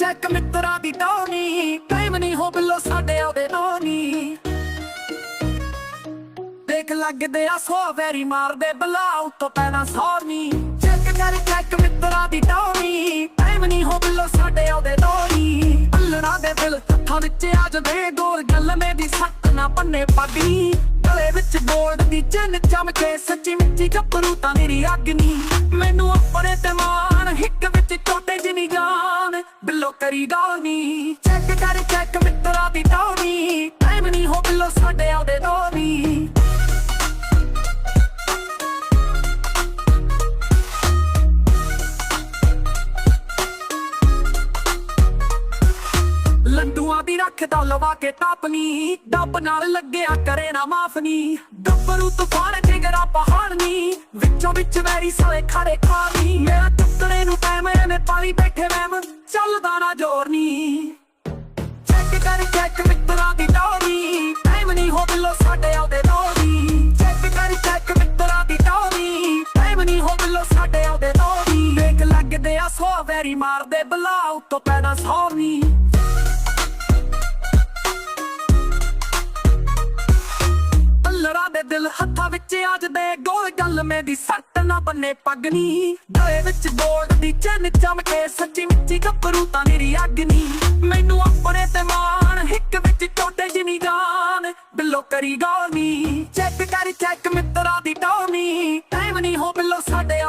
Check ਮਿੱਤਰਾਂ ਦੀ Tony time ਨਹੀਂ ਹੋ ਬਿੱਲੋ ਸਾਡੇ ਆਉਦੇ ਨੋਨੀ ਦੇਖ ਲੱਗਦੇ ਆ ਸੋ ਵੈਰੀ ਮਾਰਦੇ ਬਲਾ, ਉਤੋਂ ਪੈਣਾ ਸੌਰਨੀ। ਚੈੱਕ ਕਰ ਚੈੱਕ ਮਿੱਤਰਾਂ ਦੀ ਟੋਨੀ ਟਾਈਮ ਨਹੀਂ ਹੋ ਬਿੱਲੋ ਸਾਡੇ ਆਉਦੇ ਨੋਨੀ ਅੱਲਣਾ ਦੇ ਦਿਲ ਹੱਥਾਂ ਵਿੱਚ ਅੱਜ ਦੇ ਗੋਲ ਗੱਲ ਮੇਰੀ ਸੱਤ ਨਾ ਬੰਨੇ ਪਾਗੀ। ਗਲੇ ਵਿੱਚ ਗੋਲਡ ਦੀ ਚੰਨ ਚਮਕੇ, ਸੱਚੀ ਮਿੱਠੀ ਗੱਭਰੂ ਤਾਂ ਮੇਰੀ ਅਗਨੀ। ਮੈਨੂੰ ਆਪਣੇ ਤੇ ਮਾਣ ਹਿੱਕ ਵਿੱਚ ਟੋਟੇ ਕਰੀ ਗਾਨੀ ਚੈੱਕ ਕਰ ਚੈੱਕ ਮਿੱਤਰਾਂ ਦੀ ਟੋਨੀ। ਟਾਈਮ ਨਹੀਂ ਹੋ ਬਿੱਲੋ ਸਾਡੇ ਆਉਦੇ ਨੋਨੀ ਲੰਡੂਆਂ ਦੀ ਰੱਖਦਾ ਲਵਾ ਕੇ ਟਾਪਨੀ। ਡੱਬ ਨਾਲ ਲੱਗਿਆ ਕਰੇ ਨਾ ਮਾਫਨੀ। ਗੱਭਰੂ ਤੂਫਾਨ ਜਿਗਰਾ ਪਹਾੜਨੀ। ਵਿੱਚੋਂ ਵਿੱਚ ਵੈਰੀ ਸਾਲੇ ਖੜੇ ਖਾਣੀ ਮੇਰਾ ਲੱਗਦੇ ਵੈਰੀ ਮਾਰਦੇ ਬਲਾ ਉਤੋਂ ਪੈਣਾ ਸੌਰਨੀ ਅੱਲੜਾ ਦੇ ਦਿਲ ਹੱਥਾਂ ਵਿੱਚ ਅੱਜ ਦੇ ਗੋਲ ਗੱਲ ਮੇਰੀ ਸੱਟ ਨਾ ਬੰਨੇ ਪਗਨੀ ਗਲੇ ਵਿੱਚ ਗੋਲਡ ਦੀ ਚੰਨ ਚਮਕੇ ਸੱਚੀ ਮਿੱਠੀ ਗੱਭਰੂ ਤਾਂ ਮੇਰੀ ਅਗਨੀ ਮੈਨੂੰ ਆਪਣੇ ਤੇ ਮਾਣ ਹਿੱਕ ਵਿੱਚ ਟੋਟੇ ਜਿਨੀ ਜਾਨ ਬਿੱਲੋ ਕਰੀ ਗਾਨੀ ਚੈੱਕ ਕਰ ਚੈੱਕ ਮਿੱਤਰਾਂ ਦੀ ਟੋਨੀ ਟਾਈਮ ਨਹੀਂ ਹੋ ਬਿੱਲੋ ਸਾਡੇ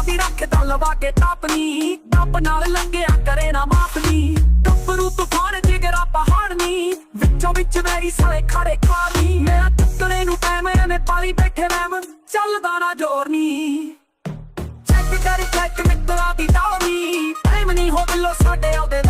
ਲੱਡੂਆਂ ਦੀ ਰੱਖਦਾ ਲਵਾ ਕੇ ਟਾਪਨੀ ਡੱਬ ਨਾਲ ਲੰਘਿਆ ਕਰੇ ਨਾ ਮਾਪਨੀ ਗੱਭਰੂ ਤੂਫਾਨ ਜਿਗਰਾ ਪਹਾੜਨੀ ਵਿੱਚੋਂ ਵਿੱਚ ਵੈਰੀ ਸਾਲੇ ਖੜੇ ਖਾਲੀ ਮੇਰਾ ਟੁੱਟਣੇ ਨੂੰ ਟਾਈਮ ਨੇ ਪਾਲੀ ਬੈਠੇ ਮੈਮ। ਚੱਲਦਾ ਨਾ ਜ਼ੋਰ ਨੀ। ਚੈੱਕ ਕਰ ਚੈੱਕ ਮਿੱਤਰਾਂ ਦੀ ਟਾਉਨੀ ਟਾਈਮ ਨਹੀਂ ਹੋ ਬਿੱਲੋ ਸਾਡੇ ਆਉਦੇ